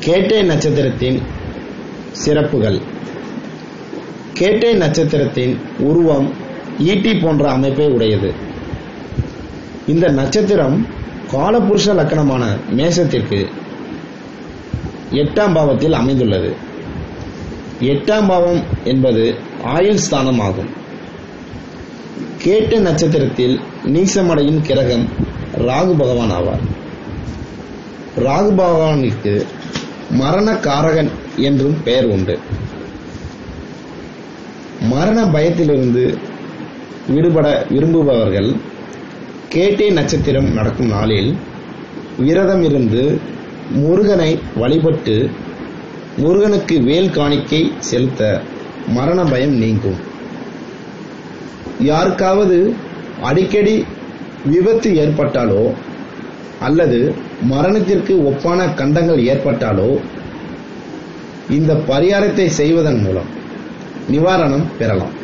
கேட்டை நட்சத்திரத்தின் சிறப்புகள். கேட்டை நட்சத்திரத்தின் உருவம் ஈட்டி போன்ற அமைப்பை உடையது. இந்த நட்சத்திரம் காலபுருஷ லக்கணமான மேசத்திற்கு எட்டாம் பாவத்தில் அமைந்துள்ளது. எட்டாம் பாவம் என்பது ஆயுள் ஸ்தானம் ஆகும். கேட்ட நட்சத்திரத்தில் நீசமடையும் கிரகம் ராகு பகவான் ஆவார். ராகு பகவானிற்கு மரண காரகன் என்றும் பெயர் உண்டு. மரண பயத்திலிருந்து விடுபட விரும்புபவர்கள் கேட்டே நட்சத்திரம் நடக்கும் நாளில் விரதம் இருந்து முருகனை வழிபட்டு முருகனுக்கு வேல் காணிக்கை செலுத்த மரண பயம் நீங்கும். யாருக்காவது அடிக்கடி விபத்து ஏற்பட்டாலோ அல்லது மரணத்திற்கு ஒப்பான கண்டங்கள் ஏற்பட்டாலோ இந்த பரிகாரத்தை செய்வதன் மூலம் நிவாரணம் பெறலாம்.